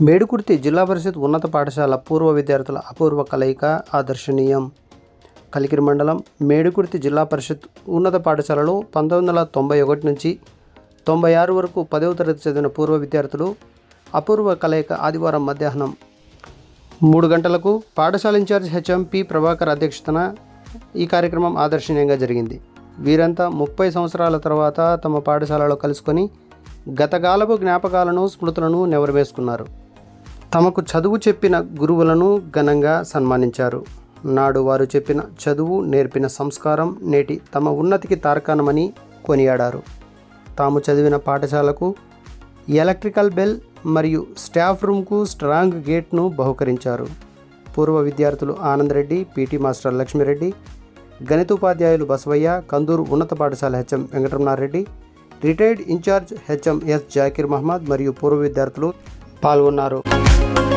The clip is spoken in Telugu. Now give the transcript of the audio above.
మేడుకుర్తి జిల్లా పరిషత్ ఉన్నత పాఠశాల పూర్వ విద్యార్థుల అపూర్వ కలయిక ఆదర్శనీయం. కలికిరి మండలం మేడుకుర్తి జిల్లా పరిషత్ ఉన్నత పాఠశాలలో పంతొమ్మిది వందల తొంభై ఒకటి నుంచి తొంభై ఆరు వరకు పదవ తరగతి చదివిన పూర్వ విద్యార్థులు అపూర్వ కలయిక ఆదివారం మధ్యాహ్నం మూడు గంటలకు పాఠశాల ఇన్ఛార్జ్ హెచ్ఎం పి ప్రభాకర్ అధ్యక్షతన ఈ కార్యక్రమం ఆదర్శనీయంగా జరిగింది. వీరంతా ముప్పై సంవత్సరాల తర్వాత తమ పాఠశాలలో కలుసుకొని గతకాలపు జ్ఞాపకాలను స్మృతులను నెవరవేసుకున్నారు. తమకు చదువు చెప్పిన గురువులను ఘనంగా సన్మానించారు. నాడు వారు చెప్పిన చదువు నేర్పిన సంస్కారం నేటి తమ ఉన్నతికి తార్కాణమని కొనియాడారు. తాము చదివిన పాఠశాలకు ఎలక్ట్రికల్ బెల్ మరియు స్టాఫ్ రూమ్కు స్ట్రాంగ్ గేట్ను బహుకరించారు. పూర్వ విద్యార్థులు ఆనందరెడ్డి పీటీ మాస్టర్ లక్ష్మిరెడ్డి గణితోపాధ్యాయులు బసవయ్య కందూరు ఉన్నత పాఠశాల HM Venkataramanareddy retired incharge HM S Zakir Mohammed మరియు పూర్వ విద్యార్థులు పాల్గొన్నారు. Thank you.